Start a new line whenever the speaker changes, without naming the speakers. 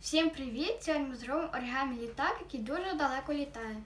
Всім привіт! Сьогодні ми зробимо оригамі літак, який дуже далеко літає.